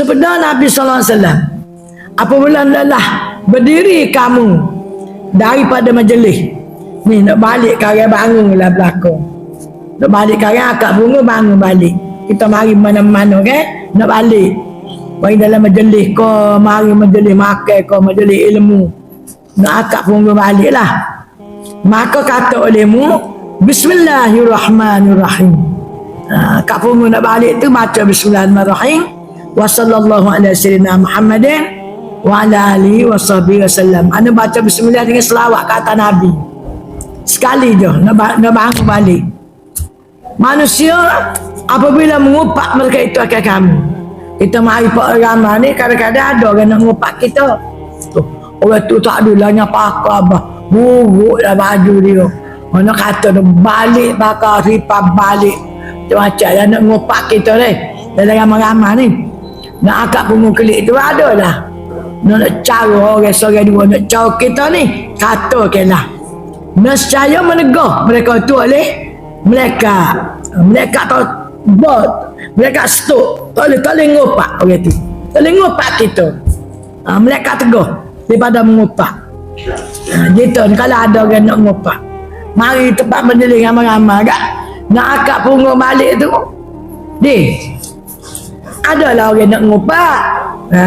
Sebenar Nabi wasallam. Apabila lelah berdiri kamu daripada majlis? Ni nak balik kaya bangun lah belakang. Nak balik kaya akak bunga bangun balik. Kita mari mana-mana kan nak balik. Mari dalam majlis ko mari majlis makan ko majlis ilmu. Nak akak bunga balik lah. Maka kata olehmu Bismillahirrahmanirrahim. Ha, Kak Pungu nak balik tu baca Bismillahirrahmanirrahim Wa sallallahu ala sayyidina Muhammadin Wa ala alihi wa sahbihi wa sallam. Anda baca Bismillah dengan selawat kata Nabi? Sekali je nak, nak bangun balik. Manusia apabila mengupak mereka itu akan kami. Kita mari pak ramah ni kadang-kadang ada orang nak mengupak kita. Tuh, Orang tu tak ada lah nyapa apa Buruk lah baju dia. Mana kata dia balik bakal ripa balik. Macam lah nak mengupak kita ni. Dalam ramah-ramah ni Nak akak pungung kelik tu ada lah. Nak nak cara orang seorang dua Nak cara kita ni Kata ke lah. Nescaya menegah mereka tu oleh mereka. Mereka tak bot mereka stop tak boleh tak boleh ngopak orang tu. Tak boleh ngopak kita. Ha, mereka teguh daripada mengopak. Ha, gitu. Kalau ada orang nak ngopak. Mari tempat mendeling ramai-ramai kan nak akak pungut balik tu. Di adalah orang nak ngopak ha,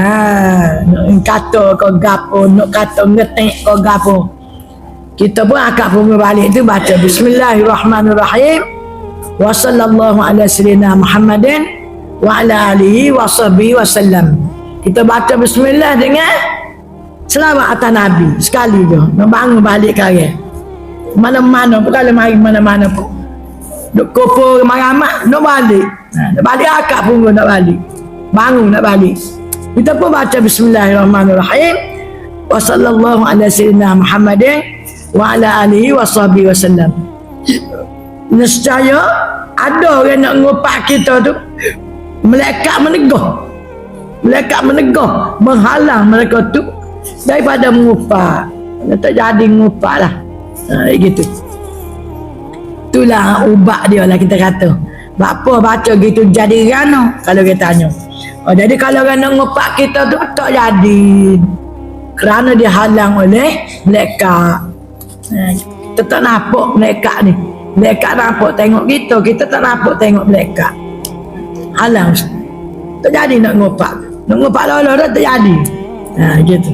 nak kata kau gapo nak kata ngetek kau gapo kita pun akak pun balik tu baca Bismillahirrahmanirrahim. Wa sallallahu ala sayyidina Muhammadin wa ala alihi wa sahbihi wa sallam. Kita baca bismillah dengan selawat atas Nabi sekali je nak bangun balik kaya. Mana-mana pun kalau mari mana-mana pun. Duk ramai-ramai nak balik. Ha, nak balik akak pun nak balik bangun nak balik. Kita pun baca bismillahirrahmanirrahim. Wa sallallahu ala sayyidina Muhammadin wa ala alihi wa sahbihi wa sallam. Nescaya ada orang nak ngopak kita tu melekat menegah melekat menegah menghalang mereka tu daripada mengupak. Dia tak jadi mengupak lah. Ha, gitu. Itulah ubat dia lah kita kata. Apa baca gitu jadi rana kalau kita tanya oh, jadi kalau orang nak ngopak kita tu tak jadi. Kerana dihalang oleh mereka Ha, kita tak nampak mereka ni. Mereka nampak tengok kita kita tak nampak tengok mereka halang. Tak jadi nak ngopak nak ngopak lawa-lawa dah tak jadi. Ha, gitu